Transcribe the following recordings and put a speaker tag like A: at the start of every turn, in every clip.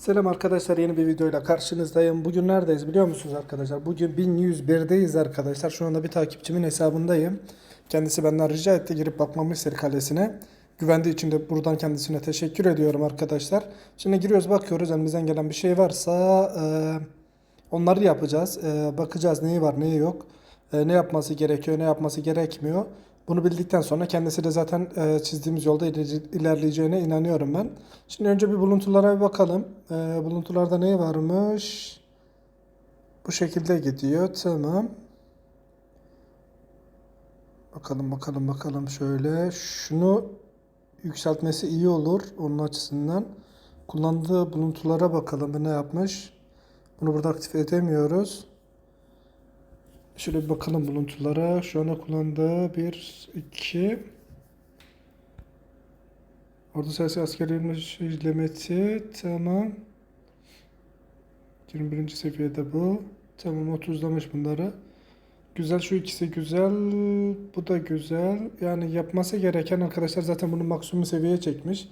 A: Selam arkadaşlar yeni bir videoyla karşınızdayım. Bugün neredeyiz biliyor musunuz arkadaşlar? Bugün 1101'deyiz arkadaşlar. Şu anda bir takipçimin hesabındayım. Kendisi benden rica etti girip bakmamı istedi kalesine. Güvendiği için de buradan kendisine teşekkür ediyorum arkadaşlar. Şimdi giriyoruz bakıyoruz elimizden gelen bir şey varsa e, onları yapacağız. E, bakacağız neyi var neyi yok. E, ne yapması gerekiyor ne yapması gerekmiyor. Bunu bildikten sonra kendisi de zaten e, çizdiğimiz yolda ilerleyeceğine inanıyorum ben. Şimdi önce bir buluntulara bir bakalım. E, buluntularda ne varmış? Bu şekilde gidiyor. Tamam. Bakalım bakalım bakalım şöyle. Şunu yükseltmesi iyi olur onun açısından. Kullandığı buluntulara bakalım ne yapmış. Bunu burada aktif edemiyoruz. Şöyle bir bakalım buluntulara. Şu anda kullandığı 1, 2. Ordu sayısı askerlerin işlemesi. Tamam. 21. seviyede bu. Tamam 30'lamış bunları. Güzel şu ikisi güzel. Bu da güzel. Yani yapması gereken arkadaşlar zaten bunu maksimum seviyeye çekmiş.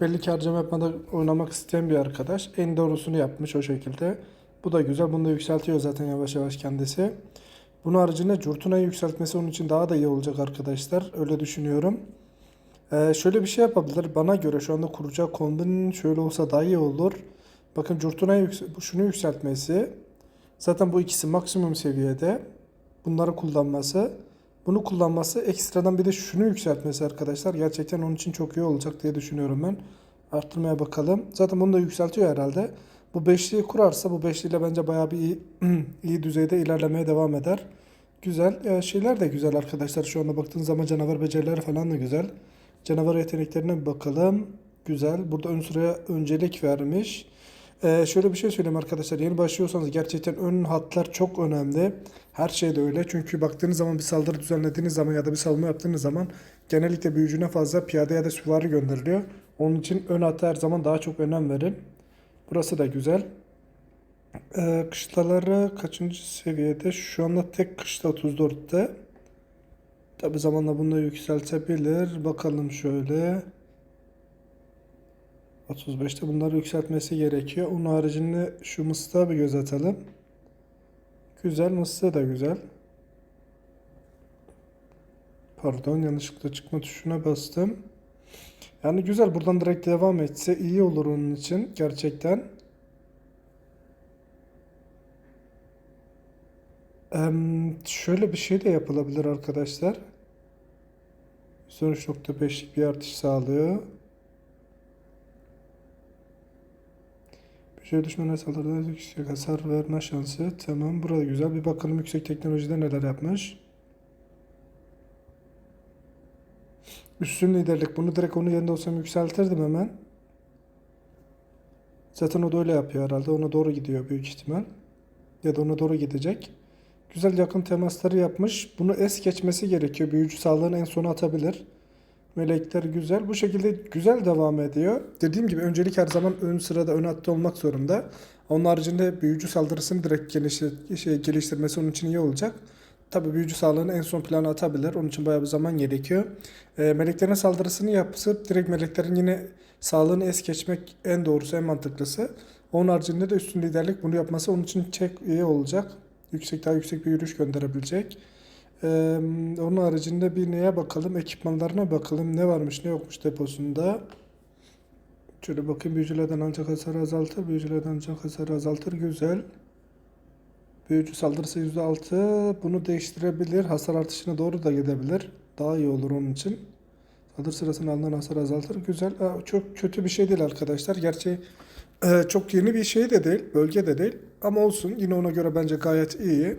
A: Belli ki harcama yapmadan oynamak isteyen bir arkadaş. En doğrusunu yapmış o şekilde. Bu da güzel. Bunu da yükseltiyor zaten yavaş yavaş kendisi. Bunun haricinde Curtuna'yı yükseltmesi onun için daha da iyi olacak arkadaşlar. Öyle düşünüyorum. Ee, şöyle bir şey yapabilir. Bana göre şu anda kuracağı kombin şöyle olsa daha iyi olur. Bakın Curtuna'yı yüks- bu- şunu yükseltmesi. Zaten bu ikisi maksimum seviyede. Bunları kullanması. Bunu kullanması ekstradan bir de şunu yükseltmesi arkadaşlar. Gerçekten onun için çok iyi olacak diye düşünüyorum ben. Arttırmaya bakalım. Zaten bunu da yükseltiyor herhalde. Bu beşliği kurarsa bu beşliyle bence bayağı bir iyi, iyi düzeyde ilerlemeye devam eder. Güzel. Ya şeyler de güzel arkadaşlar. Şu anda baktığınız zaman canavar becerileri falan da güzel. Canavar yeteneklerine bakalım. Güzel. Burada ön sıraya öncelik vermiş. Ee, şöyle bir şey söyleyeyim arkadaşlar. Yeni başlıyorsanız gerçekten ön hatlar çok önemli. Her şeyde öyle. Çünkü baktığınız zaman bir saldırı düzenlediğiniz zaman ya da bir savunma yaptığınız zaman genellikle büyücüne fazla piyade ya da süvari gönderiliyor. Onun için ön hata her zaman daha çok önem verin. Burası da güzel. Ee, kışlaları kaçıncı seviyede? Şu anda tek kışla 34'te. Tabi zamanla bunu yükseltebilir. Bakalım şöyle. 35'te bunları yükseltmesi gerekiyor. Onun haricinde şu mıstığa bir göz atalım. Güzel mıstığı da güzel. Pardon yanlışlıkla çıkma tuşuna bastım. Yani güzel buradan direkt devam etse iyi olur onun için gerçekten. Em, şöyle bir şey de yapılabilir arkadaşlar. %13.5'lik bir artış sağlıyor. Bir şey düşmana saldırıda yüksek hasar verme şansı. Tamam burada güzel. Bir bakalım yüksek teknolojide neler yapmış. Üstün liderlik. Bunu direkt onun yerinde olsam yükseltirdim hemen. Zaten o da öyle yapıyor herhalde. Ona doğru gidiyor büyük ihtimal. Ya da ona doğru gidecek. Güzel yakın temasları yapmış. Bunu es geçmesi gerekiyor. Büyücü sağlığını en sona atabilir. Melekler güzel. Bu şekilde güzel devam ediyor. Dediğim gibi öncelik her zaman ön sırada ön hatta olmak zorunda. Onun haricinde büyücü saldırısını direkt geliştir şey, geliştirmesi onun için iyi olacak. Tabi büyücü sağlığını en son plana atabilir. Onun için bayağı bir zaman gerekiyor. E, meleklerin saldırısını yapıp direkt meleklerin yine sağlığını es geçmek en doğrusu en mantıklısı. Onun haricinde de üstün liderlik bunu yapması onun için çok iyi olacak. Yüksek daha yüksek bir yürüyüş gönderebilecek. Ee, onun haricinde bir neye bakalım? Ekipmanlarına bakalım. Ne varmış ne yokmuş deposunda. Şöyle bakayım büyücülerden ancak hasar azaltır. Büyücülerden ancak hasar azaltır. Güzel. Büyücü saldırısı %6. Bunu değiştirebilir. Hasar artışına doğru da gidebilir. Daha iyi olur onun için. Saldırı sırasında alınan hasar azaltır. Güzel. Aa, çok kötü bir şey değil arkadaşlar. Gerçi e, çok yeni bir şey de değil. Bölge de değil. Ama olsun. Yine ona göre bence gayet iyi.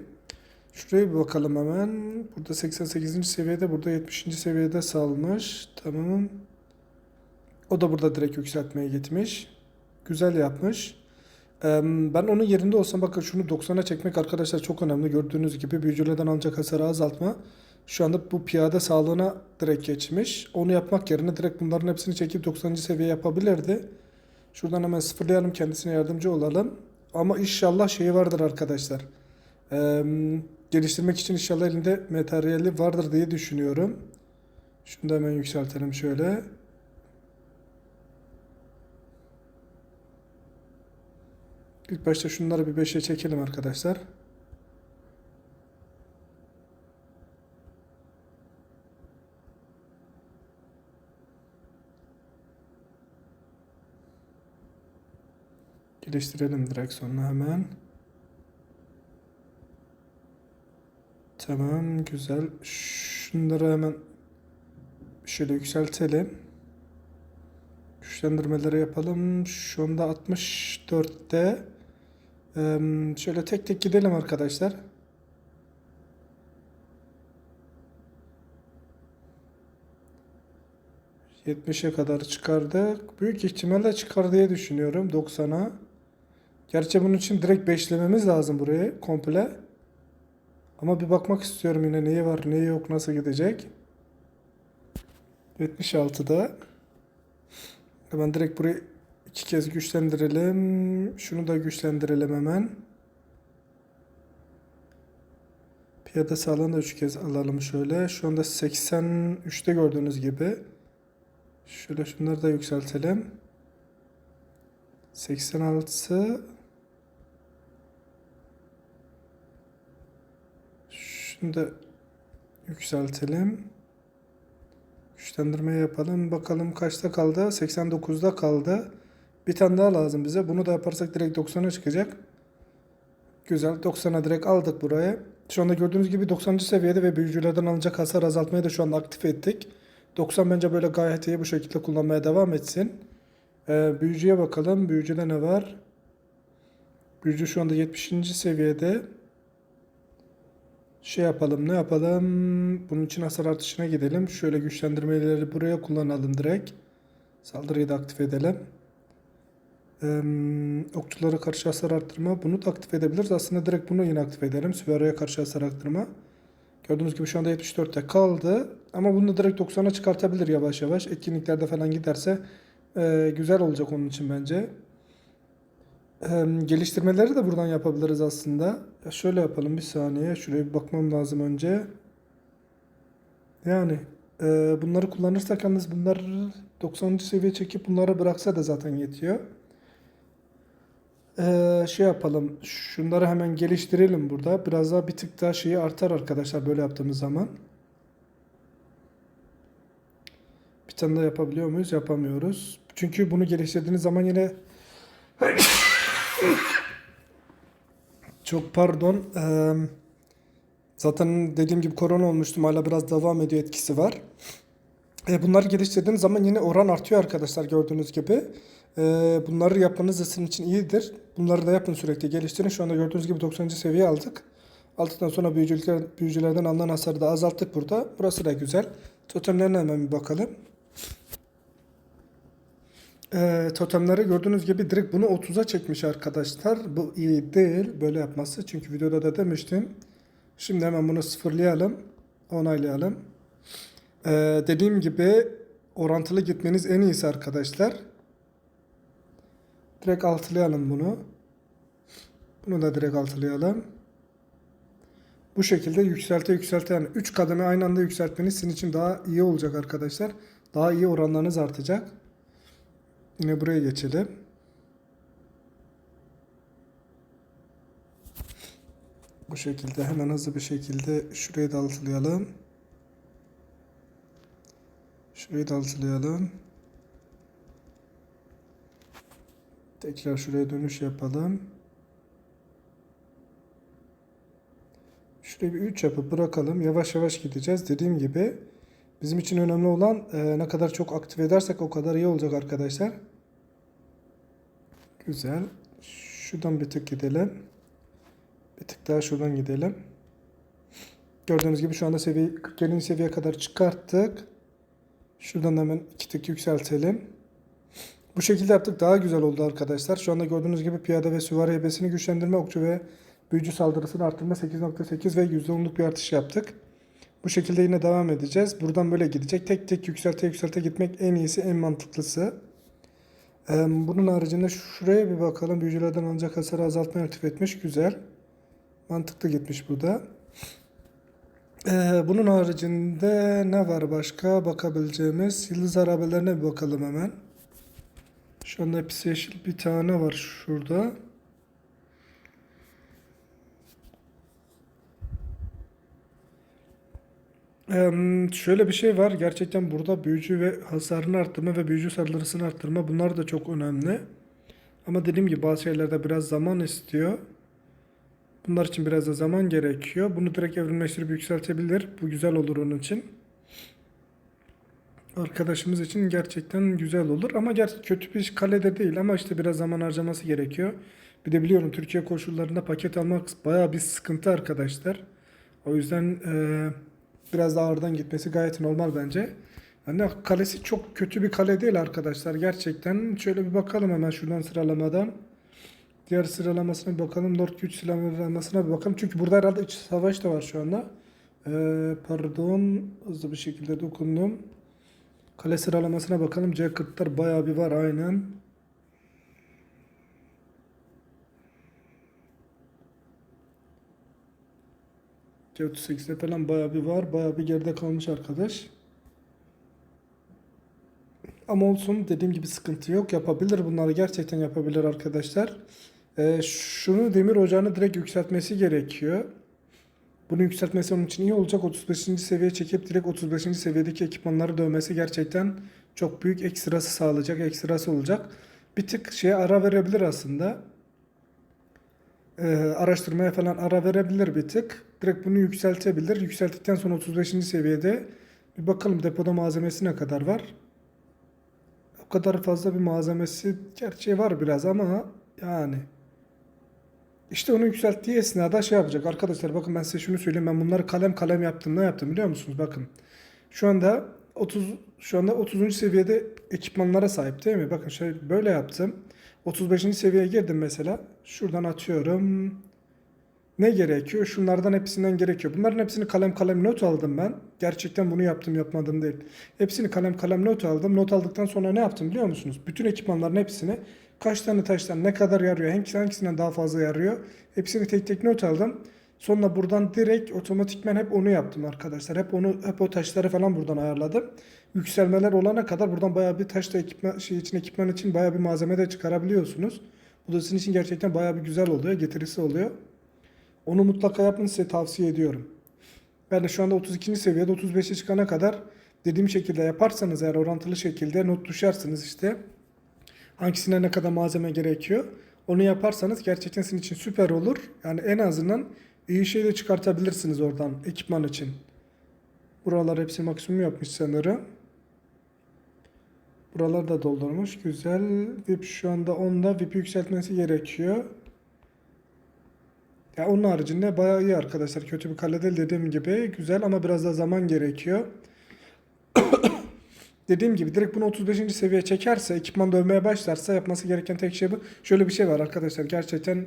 A: Şuraya bir bakalım hemen. Burada 88. seviyede, burada 70. seviyede salmış. Tamam. O da burada direkt yükseltmeye gitmiş. Güzel yapmış. Ben onun yerinde olsam bakın şunu 90'a çekmek arkadaşlar çok önemli. Gördüğünüz gibi büyücülerden ancak hasarı azaltma. Şu anda bu piyade sağlığına direkt geçmiş. Onu yapmak yerine direkt bunların hepsini çekip 90. seviye yapabilirdi. Şuradan hemen sıfırlayalım kendisine yardımcı olalım. Ama inşallah şeyi vardır arkadaşlar. Eee, geliştirmek için inşallah elinde materyali vardır diye düşünüyorum. Şunu da hemen yükseltelim şöyle. İlk başta şunları bir 5'e çekelim arkadaşlar. Geliştirelim direkt sonra hemen. Tamam güzel. Şunları hemen şöyle yükseltelim. Güçlendirmeleri yapalım. Şu anda 64'te. Şöyle tek tek gidelim arkadaşlar. ...70'e kadar çıkardık. Büyük ihtimalle çıkar diye düşünüyorum 90'a. Gerçi bunun için direkt beşlememiz lazım burayı komple. Ama bir bakmak istiyorum yine neyi var neyi yok nasıl gidecek. 76'da. Hemen direkt burayı iki kez güçlendirelim. Şunu da güçlendirelim hemen. Piyada sağlığını da üç kez alalım şöyle. Şu anda 83'te gördüğünüz gibi. Şöyle şunları da yükseltelim. 86 Şunu da yükseltelim. Güçlendirme yapalım. Bakalım kaçta kaldı? 89'da kaldı. Bir tane daha lazım bize. Bunu da yaparsak direkt 90'a çıkacak. Güzel. 90'a direkt aldık buraya. Şu anda gördüğünüz gibi 90. seviyede ve büyücülerden alınacak hasar azaltmayı da şu anda aktif ettik. 90 bence böyle gayet iyi bu şekilde kullanmaya devam etsin. Ee, büyücüye bakalım. Büyücüde ne var? Büyücü şu anda 70. seviyede. Şey yapalım, ne yapalım? Bunun için hasar artışına gidelim. Şöyle güçlendirmeleri buraya kullanalım direkt. Saldırıyı da aktif edelim. Okçulara karşı hasar arttırma. Bunu da aktif edebiliriz. Aslında direkt bunu yine aktif edelim. Süvariye karşı hasar arttırma. Gördüğünüz gibi şu anda 74'te kaldı. Ama bunu da direkt 90'a çıkartabilir yavaş yavaş. Etkinliklerde falan giderse e, güzel olacak onun için bence. Ee, geliştirmeleri de buradan yapabiliriz aslında. Ya şöyle yapalım bir saniye. Şuraya bir bakmam lazım önce. Yani e, bunları kullanırsak yalnız bunlar 90. seviye çekip bunları bıraksa da zaten yetiyor. Ee, şey yapalım. Şunları hemen geliştirelim burada. Biraz daha bir tık daha şeyi artar arkadaşlar böyle yaptığımız zaman. Bir tane daha yapabiliyor muyuz? Yapamıyoruz. Çünkü bunu geliştirdiğiniz zaman yine çok pardon. Zaten dediğim gibi korona olmuştum. Hala biraz devam ediyor etkisi var. E, bunları geliştirdiğiniz zaman yine oran artıyor arkadaşlar gördüğünüz gibi. E, bunları yapmanız da sizin için iyidir. Bunları da yapın sürekli geliştirin. Şu anda gördüğünüz gibi 90. seviye aldık. Aldıktan sonra büyücüler, büyücülerden alınan hasarı da azalttık burada. Burası da güzel. Totemlerine hemen bir bakalım. Ee, totemleri gördüğünüz gibi direkt bunu 30'a çekmiş arkadaşlar. Bu iyi değil böyle yapması. Çünkü videoda da demiştim. Şimdi hemen bunu sıfırlayalım. Onaylayalım. Ee, dediğim gibi orantılı gitmeniz en iyisi arkadaşlar. Direkt altılayalım bunu. Bunu da direkt altılayalım. Bu şekilde yükselte yükselte yani 3 kademe aynı anda yükseltmeniz sizin için daha iyi olacak arkadaşlar. Daha iyi oranlarınız artacak. Yine buraya geçelim. Bu şekilde hemen hızlı bir şekilde şurayı da altılayalım. Şurayı da altılayalım. Tekrar şuraya dönüş yapalım. Şurayı bir 3 yapıp bırakalım. Yavaş yavaş gideceğiz. Dediğim gibi bizim için önemli olan e, ne kadar çok aktif edersek o kadar iyi olacak arkadaşlar. Güzel. Şuradan bir tık gidelim. Bir tık daha şuradan gidelim. Gördüğünüz gibi şu anda seviye 47. seviyeye kadar çıkarttık. Şuradan hemen iki tık yükseltelim. Bu şekilde yaptık daha güzel oldu arkadaşlar. Şu anda gördüğünüz gibi piyade ve süvari hebesini güçlendirme, okçu ve büyücü saldırısını arttırma 8.8 ve %10'luk bir artış yaptık. Bu şekilde yine devam edeceğiz. Buradan böyle gidecek. Tek tek yükselte yükselte gitmek en iyisi, en mantıklısı. Bunun haricinde şuraya bir bakalım. Büyücülerden alınacak hasarı azaltmayı aktif etmiş. Güzel. Mantıklı gitmiş bu da. Ee, bunun haricinde ne var başka bakabileceğimiz? Yıldız arabelerine bir bakalım hemen. Şu anda hepsi yeşil bir tane var şurada. Ee, şöyle bir şey var. Gerçekten burada büyücü ve hasarını arttırma ve büyücü saldırısını arttırma bunlar da çok önemli. Ama dediğim gibi bazı şeylerde biraz zaman istiyor. Bunlar için biraz da zaman gerekiyor. Bunu direkt evrimleştirip yükseltebilir. Bu güzel olur onun için. Arkadaşımız için gerçekten güzel olur. Ama kötü bir kalede değil ama işte biraz zaman harcaması gerekiyor. Bir de biliyorum Türkiye koşullarında paket almak bayağı bir sıkıntı arkadaşlar. O yüzden eee, biraz daha ağırdan gitmesi gayet normal bence. Yani kalesi çok kötü bir kale değil arkadaşlar. Gerçekten şöyle bir bakalım hemen şuradan sıralamadan. Diğer sıralamasına bakalım. Lord güç sıralamasına bakalım. Çünkü burada herhalde iç savaş da var şu anda. Ee, pardon. Hızlı bir şekilde dokundum. Kale sıralamasına bakalım. C40'lar bayağı bir var aynen. C38'de falan bayağı bir var. Bayağı bir geride kalmış arkadaş. Ama olsun dediğim gibi sıkıntı yok. Yapabilir bunları gerçekten yapabilir arkadaşlar. Ee, şunu demir ocağını direkt yükseltmesi gerekiyor. Bunu yükseltmesi onun için iyi olacak. 35. seviyeye çekip direkt 35. seviyedeki ekipmanları dövmesi gerçekten çok büyük ekstrası sağlayacak. Ekstrası olacak. Bir tık şeye ara verebilir aslında. Ee, araştırmaya falan ara verebilir bir tık. Direkt bunu yükseltebilir. Yükselttikten sonra 35. seviyede bir bakalım depoda malzemesi ne kadar var. O kadar fazla bir malzemesi gerçeği var biraz ama yani işte onu yükselttiği esnada şey yapacak. Arkadaşlar bakın ben size şunu söyleyeyim. Ben bunları kalem kalem yaptım. Ne yaptım biliyor musunuz? Bakın. Şu anda 30 şu anda 30. seviyede ekipmanlara sahip değil mi? Bakın şöyle böyle yaptım. 35. seviyeye girdim mesela. Şuradan atıyorum. Ne gerekiyor? Şunlardan hepsinden gerekiyor. Bunların hepsini kalem kalem not aldım ben. Gerçekten bunu yaptım yapmadım değil. Hepsini kalem kalem not aldım. Not aldıktan sonra ne yaptım biliyor musunuz? Bütün ekipmanların hepsini kaç tane taştan ne kadar yarıyor, hangisi hangisinden daha fazla yarıyor. Hepsini tek tek not aldım. Sonra buradan direkt otomatikmen hep onu yaptım arkadaşlar. Hep onu hep o taşları falan buradan ayarladım. Yükselmeler olana kadar buradan bayağı bir taş da ekipman şey için ekipman için bayağı bir malzeme de çıkarabiliyorsunuz. Bu da sizin için gerçekten bayağı bir güzel oluyor, getirisi oluyor. Onu mutlaka yapın size tavsiye ediyorum. Ben de şu anda 32. seviyede 35'e çıkana kadar dediğim şekilde yaparsanız eğer orantılı şekilde not düşersiniz işte. Hangisine ne kadar malzeme gerekiyor. Onu yaparsanız gerçekten sizin için süper olur. Yani en azından iyi şey de çıkartabilirsiniz oradan ekipman için. Buralar hepsi maksimum yapmış sanırım. Buralar da doldurmuş. Güzel. VIP şu anda 10'da VIP yükseltmesi gerekiyor. Ya onun haricinde bayağı iyi arkadaşlar. Kötü bir kale değil dediğim gibi. Güzel ama biraz daha zaman gerekiyor. Dediğim gibi direkt bunu 35. seviyeye çekerse, ekipman dövmeye başlarsa yapması gereken tek şey bu. Şöyle bir şey var arkadaşlar. Gerçekten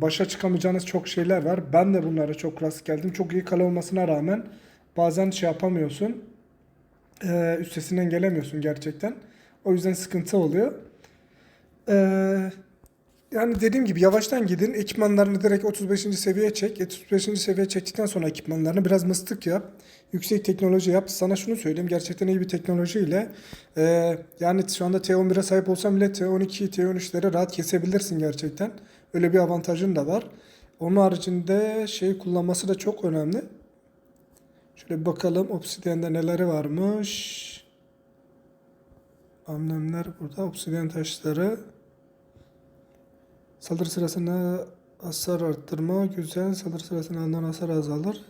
A: başa çıkamayacağınız çok şeyler var. Ben de bunlara çok rast geldim. Çok iyi kale olmasına rağmen bazen şey yapamıyorsun. Üstesinden gelemiyorsun gerçekten. O yüzden sıkıntı oluyor. Eee yani dediğim gibi yavaştan gidin. Ekipmanlarını direkt 35. seviyeye çek. 35. seviyeye çektikten sonra ekipmanlarını biraz mıstık yap. Yüksek teknoloji yap. Sana şunu söyleyeyim. Gerçekten iyi bir teknolojiyle e, yani şu anda T11'e sahip olsam bile T12, T13'leri rahat kesebilirsin gerçekten. Öyle bir avantajın da var. Onun haricinde şey kullanması da çok önemli. Şöyle bakalım Obsidian'da neleri varmış. Amblemler burada. Obsidian taşları. Saldırı sırasında hasar arttırma güzel. Saldırı sırasında alınan hasar azalır.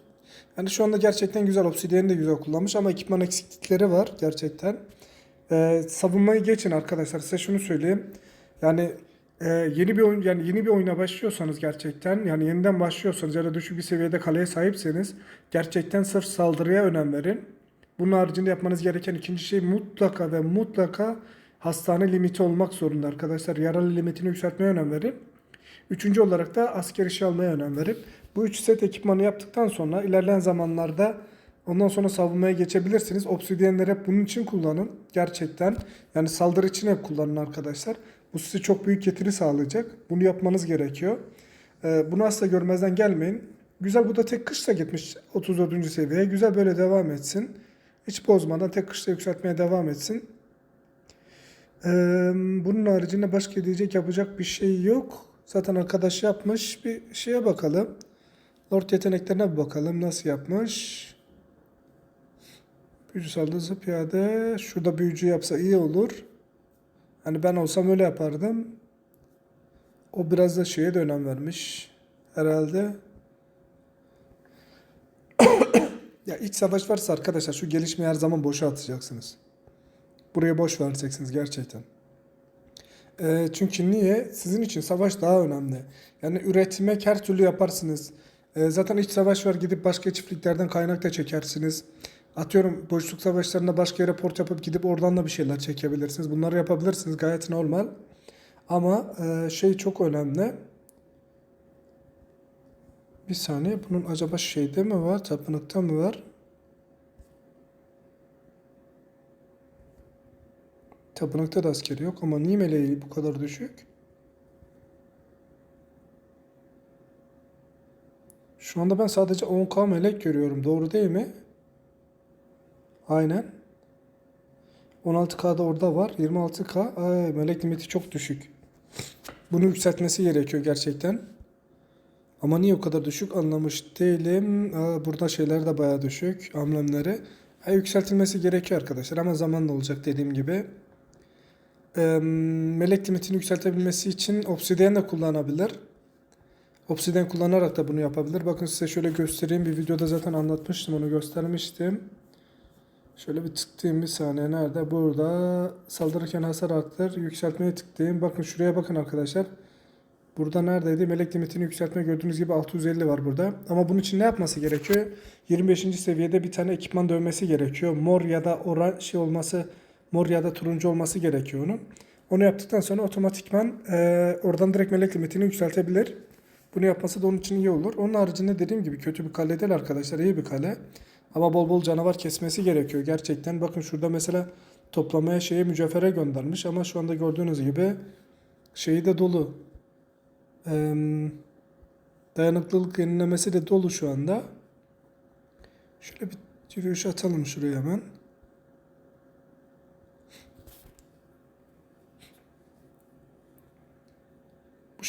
A: Yani şu anda gerçekten güzel. Obsidian'i de güzel kullanmış ama ekipman eksiklikleri var gerçekten. Ee, savunmayı geçin arkadaşlar. Size şunu söyleyeyim. Yani e, yeni bir oyun yani yeni bir oyuna başlıyorsanız gerçekten yani yeniden başlıyorsanız ya da düşük bir seviyede kaleye sahipseniz gerçekten sırf saldırıya önem verin. Bunun haricinde yapmanız gereken ikinci şey mutlaka ve mutlaka hastane limiti olmak zorunda arkadaşlar. Yaralı limitini yükseltmeye önem verin. Üçüncü olarak da asker işi almaya önem verip bu üç set ekipmanı yaptıktan sonra ilerleyen zamanlarda ondan sonra savunmaya geçebilirsiniz. Obsidiyenleri hep bunun için kullanın. Gerçekten yani saldırı için hep kullanın arkadaşlar. Bu size çok büyük getiri sağlayacak. Bunu yapmanız gerekiyor. Ee, bunu asla görmezden gelmeyin. Güzel bu da tek kışla gitmiş 34. seviyeye. Güzel böyle devam etsin. Hiç bozmadan tek kışla yükseltmeye devam etsin. Bunun haricinde başka diyecek yapacak bir şey yok. Zaten arkadaş yapmış. Bir şeye bakalım. Lord yeteneklerine bir bakalım. Nasıl yapmış? Büyücü saldırısı piyade. Şurada büyücü yapsa iyi olur. Hani ben olsam öyle yapardım. O biraz da şeye de önem vermiş. Herhalde. ya iç savaş varsa arkadaşlar şu gelişmeyi her zaman boşa atacaksınız. Buraya boş vereceksiniz gerçekten. Ee, çünkü niye? Sizin için savaş daha önemli. Yani üretmek her türlü yaparsınız. Ee, zaten iç savaş var gidip başka çiftliklerden kaynak da çekersiniz. Atıyorum boşluk savaşlarında başka yere port yapıp gidip oradan da bir şeyler çekebilirsiniz. Bunları yapabilirsiniz gayet normal. Ama e, şey çok önemli. Bir saniye bunun acaba şeyde mi var? Tapınakta mı var? Tapınakta da askeri yok ama niye meleği bu kadar düşük? Şu anda ben sadece 10k melek görüyorum. Doğru değil mi? Aynen. 16k da orada var. 26k. Ay, melek limiti çok düşük. Bunu yükseltmesi gerekiyor gerçekten. Ama niye o kadar düşük anlamış değilim. Aa, burada şeyler de bayağı düşük. Amblemleri. Ha, yükseltilmesi gerekiyor arkadaşlar ama zamanla olacak dediğim gibi. Eee, melek limitini yükseltebilmesi için obsidyen de kullanabilir. Obsidyen kullanarak da bunu yapabilir. Bakın size şöyle göstereyim. Bir videoda zaten anlatmıştım onu göstermiştim. Şöyle bir tıklayayım bir saniye. Nerede? Burada saldırırken hasar arttır. Yükseltmeye tıklayayım. Bakın şuraya bakın arkadaşlar. Burada neredeydi? Melek limitini yükseltme gördüğünüz gibi 650 var burada. Ama bunun için ne yapması gerekiyor? 25. seviyede bir tane ekipman dövmesi gerekiyor. Mor ya da oran şey olması, mor ya da turuncu olması gerekiyor onun. Onu yaptıktan sonra otomatikman e, oradan direkt melek limitini yükseltebilir. Bunu yapması da onun için iyi olur. Onun haricinde dediğim gibi kötü bir kale değil arkadaşlar. iyi bir kale. Ama bol bol canavar kesmesi gerekiyor gerçekten. Bakın şurada mesela toplamaya şeye mücevhere göndermiş ama şu anda gördüğünüz gibi şeyi de dolu. Eee, dayanıklılık yenilemesi de dolu şu anda. Şöyle bir yürüyüş atalım şuraya hemen.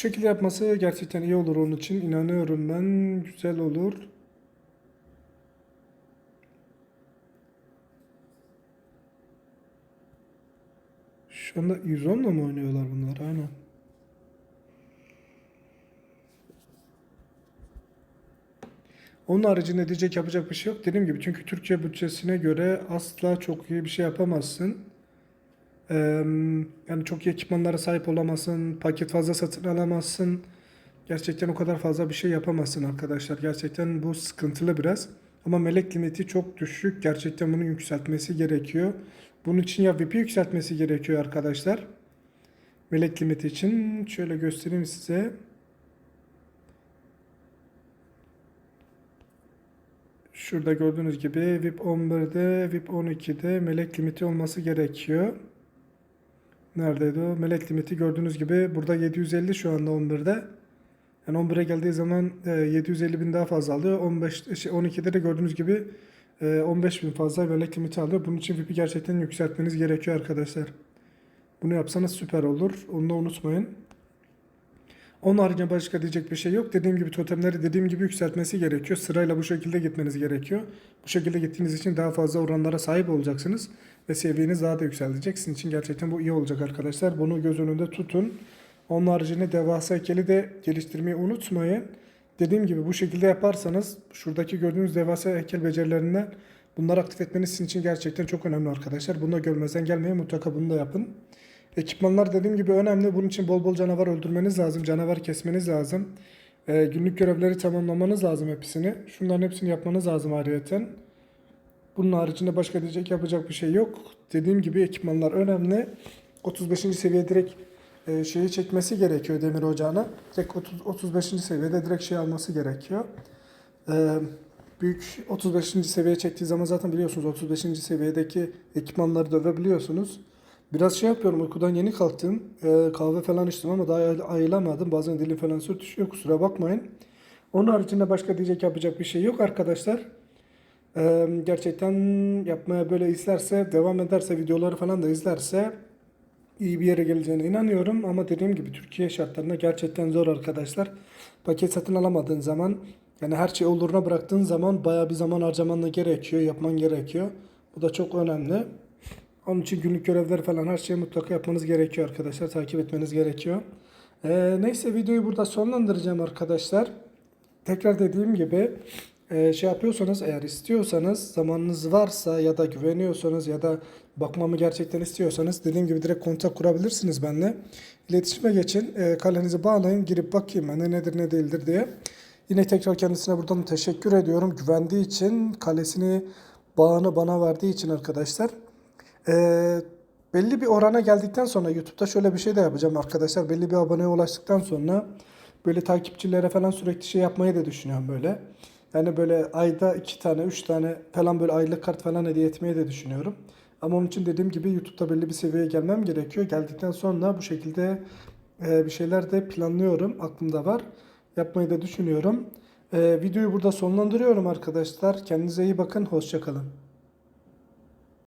A: Şekilde yapması gerçekten iyi olur onun için. İnanıyorum ben. Güzel olur. Şu anda 110 ile mi oynuyorlar bunlar? Aynen. Onun haricinde diyecek yapacak bir şey yok. Dediğim gibi çünkü Türkiye bütçesine göre asla çok iyi bir şey yapamazsın. Yani çok iyi ekipmanlara sahip olamazsın. Paket fazla satın alamazsın. Gerçekten o kadar fazla bir şey yapamazsın arkadaşlar. Gerçekten bu sıkıntılı biraz. Ama melek limiti çok düşük. Gerçekten bunu yükseltmesi gerekiyor. Bunun için ya VP yükseltmesi gerekiyor arkadaşlar. Melek limiti için şöyle göstereyim size. Şurada gördüğünüz gibi VIP 11'de, VIP 12'de melek limiti olması gerekiyor. Neredeydi o? Melek limiti gördüğünüz gibi burada 750 şu anda 11'de. Yani 11'e geldiği zaman e, 750 bin daha fazla alıyor. 15, şey, 12'de de gördüğünüz gibi e, 15 bin fazla melek limiti alıyor. Bunun için VIP'i gerçekten yükseltmeniz gerekiyor arkadaşlar. Bunu yapsanız süper olur. Onu da unutmayın. Onun haricinde başka diyecek bir şey yok. Dediğim gibi totemleri dediğim gibi yükseltmesi gerekiyor. Sırayla bu şekilde gitmeniz gerekiyor. Bu şekilde gittiğiniz için daha fazla oranlara sahip olacaksınız. Ve seviyeniz daha da yükselecek. Sizin için gerçekten bu iyi olacak arkadaşlar. Bunu göz önünde tutun. Onun haricinde devasa heykeli de geliştirmeyi unutmayın. Dediğim gibi bu şekilde yaparsanız şuradaki gördüğünüz devasa heykel becerilerinden bunları aktif etmeniz sizin için gerçekten çok önemli arkadaşlar. Bunu da görmezden gelmeyin. Mutlaka bunu da yapın. Ekipmanlar dediğim gibi önemli. Bunun için bol bol canavar öldürmeniz lazım. Canavar kesmeniz lazım. Ee, günlük görevleri tamamlamanız lazım hepsini. Şunların hepsini yapmanız lazım ayrıyeten. Bunun haricinde başka diyecek yapacak bir şey yok. Dediğim gibi ekipmanlar önemli. 35. seviye direkt e, şeyi çekmesi gerekiyor demir ocağına. Direkt 30, 35. seviyede direkt şey alması gerekiyor. Ee, büyük 35. seviye çektiği zaman zaten biliyorsunuz 35. seviyedeki ekipmanları dövebiliyorsunuz. Biraz şey yapıyorum uykudan yeni kalktım. Ee, kahve falan içtim ama daha ay- ayılamadım. Bazen dilim falan sürtüşüyor kusura bakmayın. Onun haricinde başka diyecek yapacak bir şey yok arkadaşlar. Ee, gerçekten yapmaya böyle izlerse, devam ederse, videoları falan da izlerse iyi bir yere geleceğine inanıyorum. Ama dediğim gibi Türkiye şartlarında gerçekten zor arkadaşlar. Paket satın alamadığın zaman yani her şeyi oluruna bıraktığın zaman bayağı bir zaman harcaman da gerekiyor, yapman gerekiyor. Bu da çok önemli. Onun için günlük görevler falan her şeyi mutlaka yapmanız gerekiyor arkadaşlar. Takip etmeniz gerekiyor. Ee, neyse videoyu burada sonlandıracağım arkadaşlar. Tekrar dediğim gibi e, şey yapıyorsanız eğer istiyorsanız zamanınız varsa ya da güveniyorsanız ya da bakmamı gerçekten istiyorsanız dediğim gibi direkt kontak kurabilirsiniz benimle. İletişime geçin. E, kalenizi bağlayın. Girip bakayım ben de nedir ne değildir diye. Yine tekrar kendisine buradan teşekkür ediyorum. Güvendiği için, kalesini, bağını bana verdiği için arkadaşlar. Ee, belli bir orana geldikten sonra YouTube'da şöyle bir şey de yapacağım arkadaşlar. Belli bir aboneye ulaştıktan sonra böyle takipçilere falan sürekli şey yapmayı da düşünüyorum böyle. Yani böyle ayda iki tane, üç tane falan böyle aylık kart falan hediye etmeyi de düşünüyorum. Ama onun için dediğim gibi YouTube'da belli bir seviyeye gelmem gerekiyor. Geldikten sonra bu şekilde e, bir şeyler de planlıyorum. Aklımda var. Yapmayı da düşünüyorum. E, videoyu burada sonlandırıyorum arkadaşlar. Kendinize iyi bakın. Hoşçakalın.